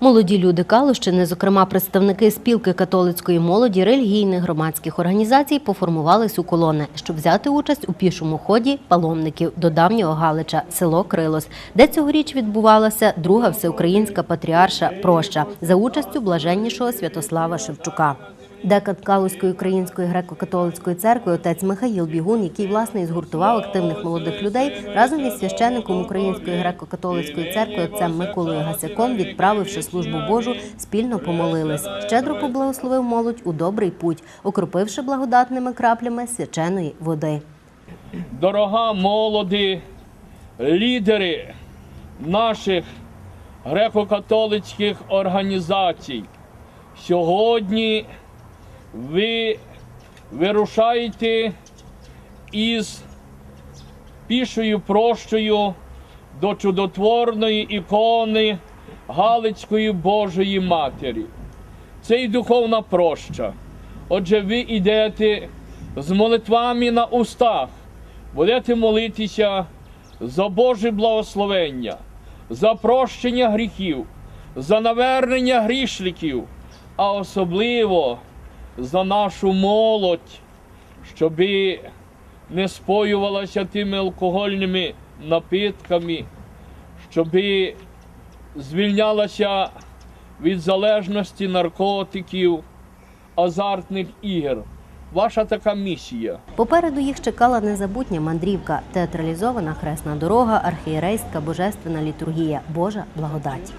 Молоді люди Калущини, зокрема представники спілки католицької молоді, релігійних громадських організацій, поформувались у колони, щоб взяти участь у пішому ході паломників до давнього Галича, село Крилос, де цьогоріч відбувалася друга всеукраїнська патріарша Проща за участю блаженнішого Святослава Шевчука. Декан Калузької української греко-католицької церкви отець Михаїл Бігун, який власне і згуртував активних молодих людей, разом із священником Української греко-католицької церкви отцем Миколою Гасяком, відправивши службу Божу, спільно помолились. Щедро поблагословив молодь у добрий путь, окропивши благодатними краплями свяченої води. дорога молоді, лідери наших греко-католицьких організацій. Сьогодні ви вирушаєте із пішою прощою до чудотворної ікони Галицької Божої Матері. Це і духовна проща. Отже, ви йдете з молитвами на устах, будете молитися за Боже благословення, за прощення гріхів, за навернення грішників, а особливо за нашу молодь, щоби не споювалася тими алкогольними напитками, щоби звільнялася від залежності наркотиків, азартних ігор. Ваша така місія. Попереду їх чекала незабутня мандрівка, театралізована хресна дорога, архієрейська божественна літургія, Божа благодать.